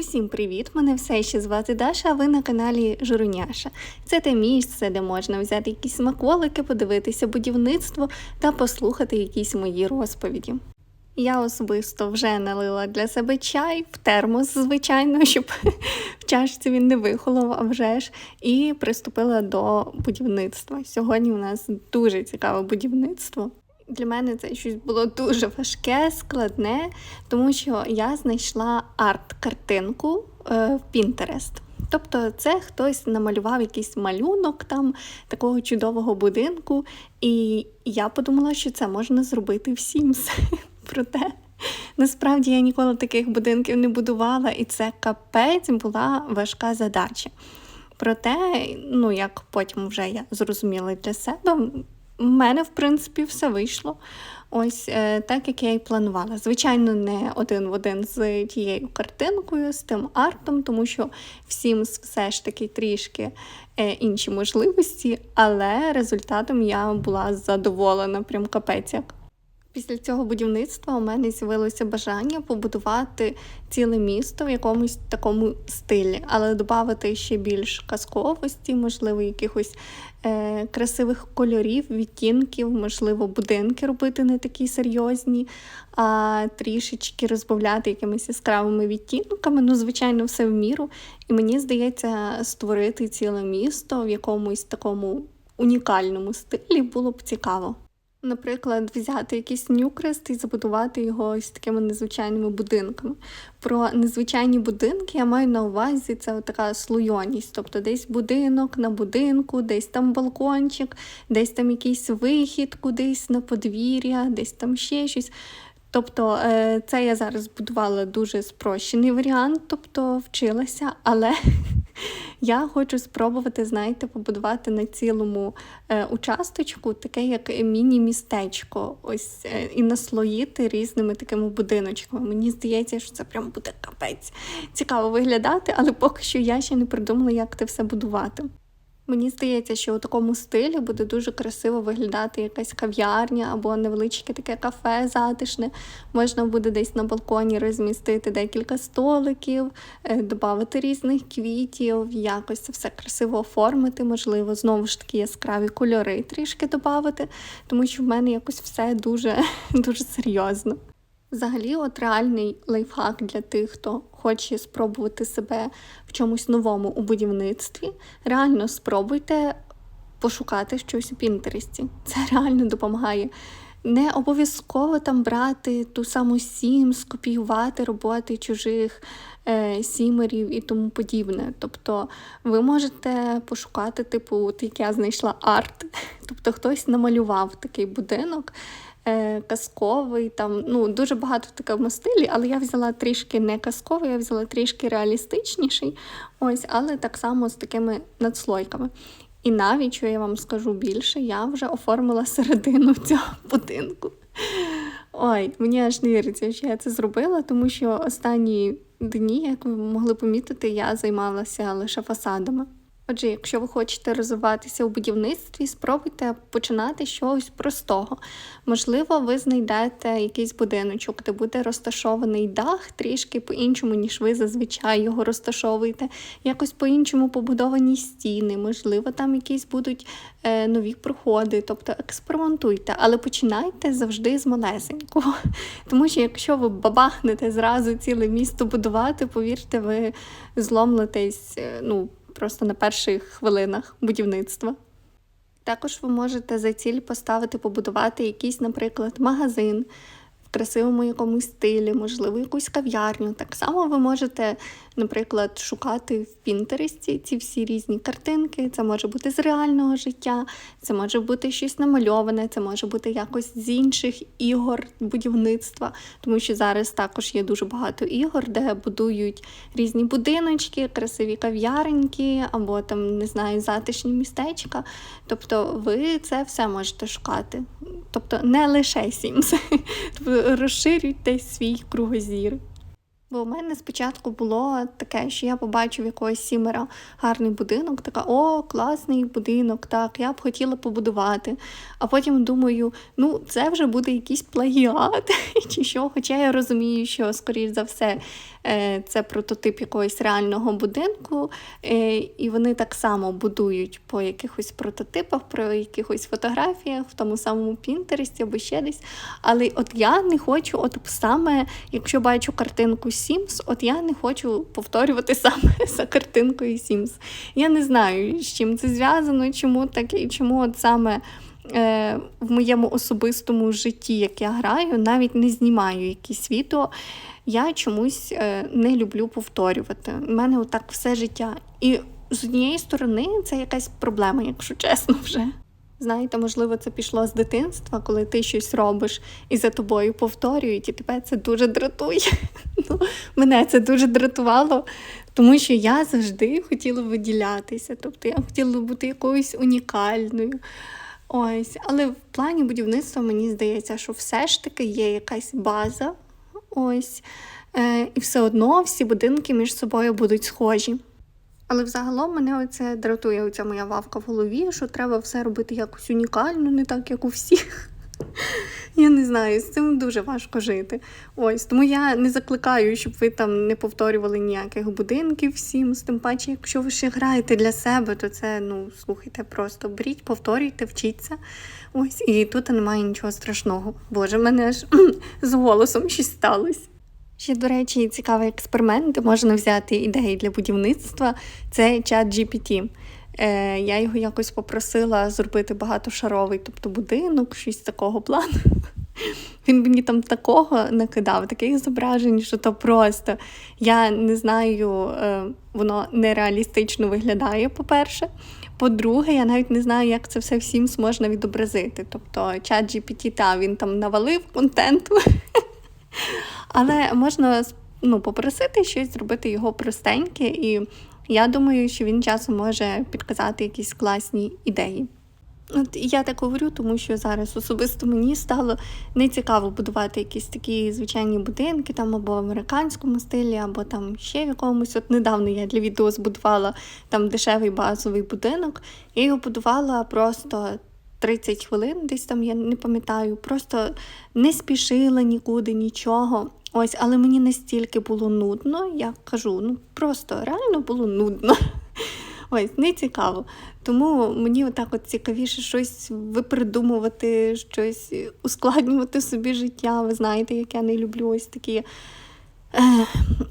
Усім привіт! Мене все ще звати Даша, а ви на каналі Журуняша. Це те місце, де можна взяти якісь смаколики, подивитися будівництво та послухати якісь мої розповіді. Я особисто вже налила для себе чай в термос, звичайно, щоб в чашці він не вихолов, а вже ж, і приступила до будівництва. Сьогодні у нас дуже цікаве будівництво. Для мене це щось було дуже важке, складне, тому що я знайшла арт-картинку е, в Pinterest. Тобто це хтось намалював якийсь малюнок там такого чудового будинку, і я подумала, що це можна зробити всім. Проте насправді я ніколи таких будинків не будувала, і це капець була важка задача. Проте, ну як потім вже я зрозуміла для себе, в мене, в принципі, все вийшло. Ось е, так, як я і планувала. Звичайно, не один в один з тією картинкою, з тим артом, тому що всім все ж таки трішки е, інші можливості, але результатом я була задоволена, прям капець як. Після цього будівництва у мене з'явилося бажання побудувати ціле місто в якомусь такому стилі, але додати ще більш казковості, можливо, якихось е, красивих кольорів, відтінків, можливо, будинки робити не такі серйозні, а трішечки розбавляти якимись яскравими відтінками. Ну, звичайно, все в міру. І мені здається, створити ціле місто в якомусь такому унікальному стилі було б цікаво. Наприклад, взяти якийсь нюкрест і забудувати його ось такими незвичайними будинками. Про незвичайні будинки я маю на увазі це така слойоність, тобто десь будинок на будинку, десь там балкончик, десь там якийсь вихід, кудись на подвір'я, десь там ще щось. Тобто е, це я зараз будувала дуже спрощений варіант, тобто вчилася, але я хочу спробувати, знаєте, побудувати на цілому е, участочку таке, як міні-містечко, ось е, і наслоїти різними такими будиночками. Мені здається, що це прям буде капець. Цікаво виглядати, але поки що я ще не придумала, як це все будувати. Мені здається, що у такому стилі буде дуже красиво виглядати якась кав'ярня або невеличке таке кафе затишне. Можна буде десь на балконі розмістити декілька столиків, е, додати різних квітів, якось це все красиво оформити, можливо, знову ж таки яскраві кольори трішки додати, тому що в мене якось все дуже, дуже серйозно. Взагалі, от реальний лайфхак для тих, хто хоче спробувати себе в чомусь новому у будівництві. Реально спробуйте пошукати щось у Пінтересті. Це реально допомагає. Не обов'язково там брати ту саму сім, скопіювати роботи чужих е, сімерів і тому подібне. Тобто ви можете пошукати, типу, от як я знайшла арт, тобто хтось намалював такий будинок е, казковий, там ну, дуже багато в такому стилі, але я взяла трішки не казковий, я взяла трішки реалістичніший, ось, але так само з такими надслойками. І навіть, що я вам скажу більше, я вже оформила середину цього будинку. Ой, мені аж не віриться, що я це зробила, тому що останні дні, як ви могли помітити, я займалася лише фасадами. Отже, якщо ви хочете розвиватися у будівництві, спробуйте починати чогось простого. Можливо, ви знайдете якийсь будиночок, де буде розташований дах трішки по-іншому, ніж ви зазвичай його розташовуєте. Якось по-іншому побудовані стіни, можливо, там якісь будуть е, нові проходи, тобто експериментуйте, але починайте завжди з малесенького. Тому що якщо ви бабахнете зразу ціле місто будувати, повірте, ви зломлетесь. Е, ну, просто на перших хвилинах будівництва. Також ви можете за ціль поставити побудувати якийсь, наприклад, магазин красивому якомусь стилі, можливо, якусь кав'ярню. Так само ви можете наприклад, шукати в Пінтересті ці всі різні картинки. Це може бути з реального життя, це може бути щось намальоване, це може бути якось з інших ігор будівництва, тому що зараз також є дуже багато ігор, де будують різні будиночки, красиві кав'яреньки або там, не знаю, затишні містечка. Тобто ви це все можете шукати. Тобто не лише Sims. Розширюйте свій кругозір. Бо у мене спочатку було таке, що я побачив якогось сімера гарний будинок, така о, класний будинок, так, я б хотіла побудувати. А потім думаю, ну це вже буде якийсь плагіат чи що. Хоча я розумію, що, скоріш за все, е, це прототип якогось реального будинку, е, і вони так само будують по якихось прототипах, про якихось фотографіях в тому самому Пінтересті або ще десь. Але от я не хочу, от саме, якщо бачу картинку Sims, от я не хочу повторювати саме за картинкою Sims. Я не знаю, з чим це зв'язано, чому таке, і чому от саме. е, В моєму особистому житті, як я граю, навіть не знімаю якісь відео. Я чомусь е, не люблю повторювати. У мене отак все життя. І з однієї сторони це якась проблема, якщо чесно вже. Знаєте, можливо, це пішло з дитинства, коли ти щось робиш і за тобою повторюють, і тебе це дуже дратує. Ну, мене це дуже дратувало, тому що я завжди хотіла виділятися. Тобто я хотіла бути якоюсь унікальною. Ось, але в плані будівництва мені здається, що все ж таки є якась база. Ось, е, і все одно всі будинки між собою будуть схожі. Але взагалом мене оце дратує оця моя вавка в голові, що треба все робити якось унікально, не так, як у всіх. Я не знаю, з цим дуже важко жити. Ось тому я не закликаю, щоб ви там не повторювали ніяких будинків всім. Тим паче, якщо ви ще граєте для себе, то це ну слухайте, просто беріть, повторюйте, вчіться. Ось і тут немає нічого страшного. Боже, мене аж з голосом щось сталося. Ще, до речі, цікавий експеримент, де можна взяти ідеї для будівництва. Це чат GPT. Е, я його якось попросила зробити багатошаровий, тобто будинок, щось такого плану. Він мені там такого накидав, таких зображень, що то просто я не знаю, е, воно нереалістично виглядає, по-перше. По-друге, я навіть не знаю, як це все всім можна відобразити. Тобто, чат GPT, та, він там навалив контенту. Але можна ну, попросити щось зробити його простеньке, і я думаю, що він часом може підказати якісь класні ідеї. От я так говорю, тому що зараз особисто мені стало нецікаво будувати якісь такі звичайні будинки, там або в американському стилі, або там ще в якомусь. От недавно я для відео збудувала там дешевий базовий будинок. Я його будувала просто 30 хвилин, десь там я не пам'ятаю, просто не спішила нікуди, нічого. Ось, але мені настільки було нудно, я кажу, ну просто реально було нудно. Ось, не цікаво. Тому мені отак от цікавіше щось випридумувати, щось ускладнювати собі життя. Ви знаєте, як я не люблю ось такі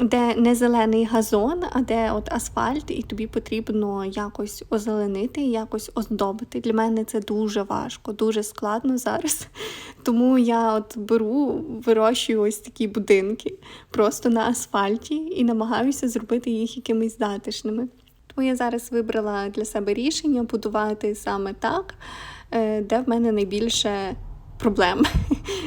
де не зелений газон, а де от асфальт, і тобі потрібно якось озеленити, якось оздобити. Для мене це дуже важко, дуже складно зараз. Тому я от беру, вирощую ось такі будинки просто на асфальті і намагаюся зробити їх якимись затишними. Тому я зараз вибрала для себе рішення будувати саме так, е, де в мене найбільше проблем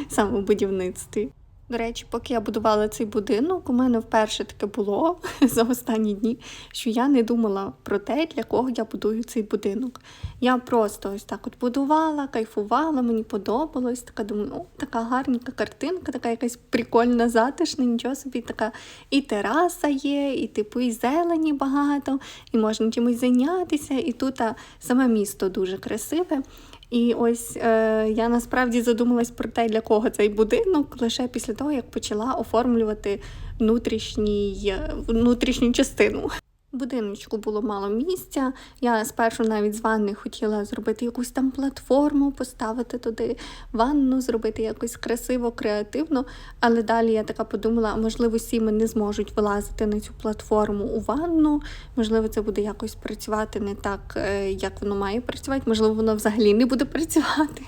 саме в будівництві. До речі, поки я будувала цей будинок, у мене вперше таке було за останні дні, що я не думала про те, для кого я будую цей будинок. Я просто ось так от будувала, кайфувала, мені подобалось. Така думаю, о, така гарненька картинка, така якась прикольна, затишна, нічого собі, така і тераса є, і типу, і зелені багато, і можна чимось зайнятися. І тут а, саме місто дуже красиве. І ось е, я насправді задумалась про те, для кого цей будинок лише після того, як почала оформлювати внутрішній, внутрішню частину. Будиночку було мало місця. Я спершу навіть з ванни хотіла зробити якусь там платформу, поставити туди ванну, зробити якось красиво, креативно. Але далі я така подумала, можливо, сіми не зможуть вилазити на цю платформу у ванну. Можливо, це буде якось працювати не так, е, як воно має працювати. Можливо, воно взагалі не буде працювати.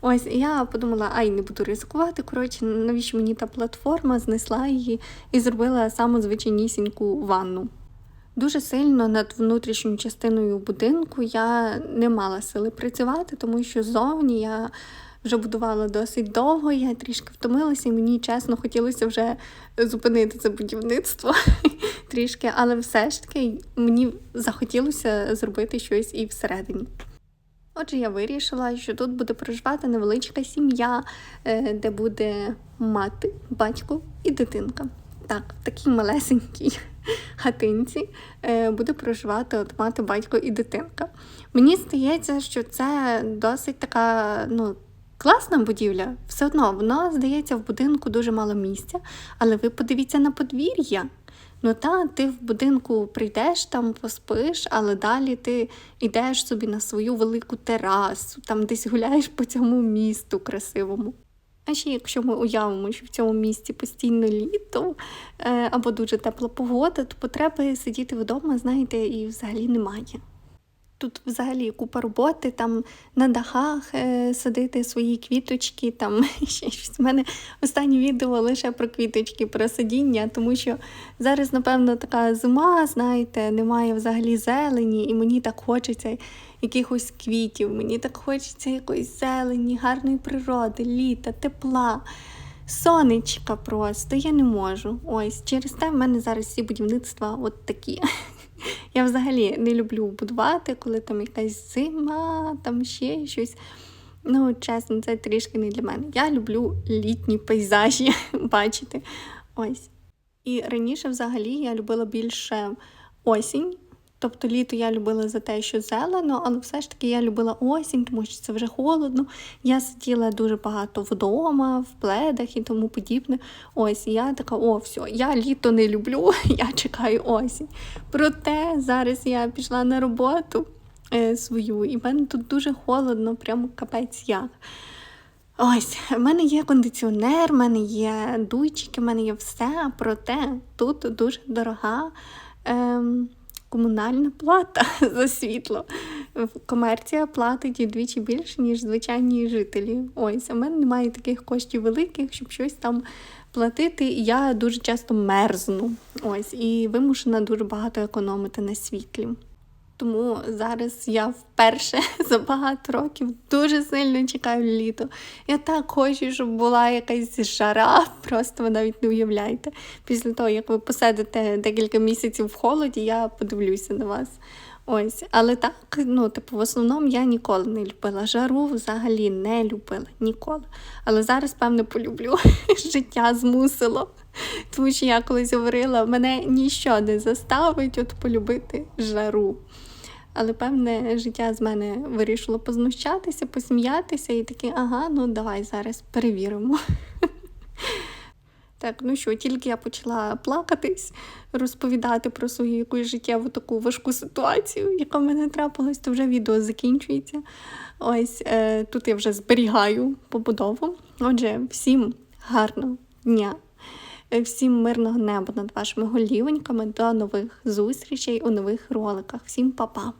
Ось я подумала, ай, не буду ризикувати. Коротше, навіщо мені та платформа, знесла її і зробила саму звичайнісіньку ванну. Дуже сильно над внутрішньою частиною будинку я не мала сили працювати, тому що зовні я вже будувала досить довго, я трішки втомилася, і мені чесно хотілося вже зупинити це будівництво трішки, але все ж таки мені захотілося зробити щось і всередині. Отже, я вирішила, що тут буде проживати невеличка сім'я, е, де буде мати, батько і дитинка. так, в такій малесенькій хатинці е, буде проживати от мати, батько і дитинка. Мені здається, що це досить така, ну. Класна будівля, все одно, воно здається в будинку дуже мало місця, але ви подивіться на подвір'я. Ну та ти в будинку прийдеш там, поспиш, але далі ти йдеш собі на свою велику терасу, там десь гуляєш по цьому місту красивому. А ще якщо ми уявимо, що в цьому місті постійно літо е, або дуже тепла погода, то потреби сидіти вдома, знаєте, і взагалі немає. Тут взагалі купа роботи, там на дахах е, садити свої квіточки, там ще щось. У мене останнє відео лише про квіточки, про садіння, тому що зараз, напевно, така зима, знаєте, немає взагалі зелені, і мені так хочеться якихось квітів, мені так хочеться якоїсь зелені, гарної природи, літа, тепла. Сонечка просто, я не можу. Ось через те в мене зараз всі будівництва от такі. Я взагалі не люблю будувати, коли там якась зима, там ще щось. Ну, чесно, це трішки не для мене. Я люблю літні пейзажі бачити. Ось. І раніше, взагалі, я любила більше осінь. Тобто літо я любила за те, що зелено, але все ж таки я любила осінь, тому що це вже холодно. Я сиділа дуже багато вдома, в пледах і тому подібне. Ось я така, о, все, я літо не люблю, я чекаю осінь. Проте зараз я пішла на роботу е, свою, і в мене тут дуже холодно, прямо капець як. Ось, в мене є кондиціонер, в мене є дуйчики, в мене є все, проте тут дуже дорога. Ем, комунальна плата за світло. Комерція платить вдвічі більше, ніж звичайні жителі. Ось, в мене немає таких коштів великих, щоб щось там платити. Я дуже часто мерзну. Ось, і вимушена дуже багато економити на світлі. Тому зараз я вперше за багато років дуже сильно чекаю літо. Я так хочу, щоб була якась жара, просто ви навіть не уявляєте. Після того, як ви посидите декілька місяців в холоді, я подивлюся на вас. Ось, але так, ну, типу, в основному я ніколи не любила жару, взагалі не любила ніколи. Але зараз, певно, полюблю. Життя змусило. Тому що я колись говорила, мене ніщо не заставить от полюбити жару. Але певне життя з мене вирішило познущатися, посміятися і таке, ага, ну давай зараз перевіримо. Так, ну що, тільки я почала плакатись, розповідати про свою якусь життєву таку важку ситуацію, яка в мене трапилась, то вже відео закінчується. Ось е, тут я вже зберігаю побудову. Отже, всім гарного дня, всім мирного неба над вашими голівеньками. До нових зустрічей у нових роликах. Всім па-па!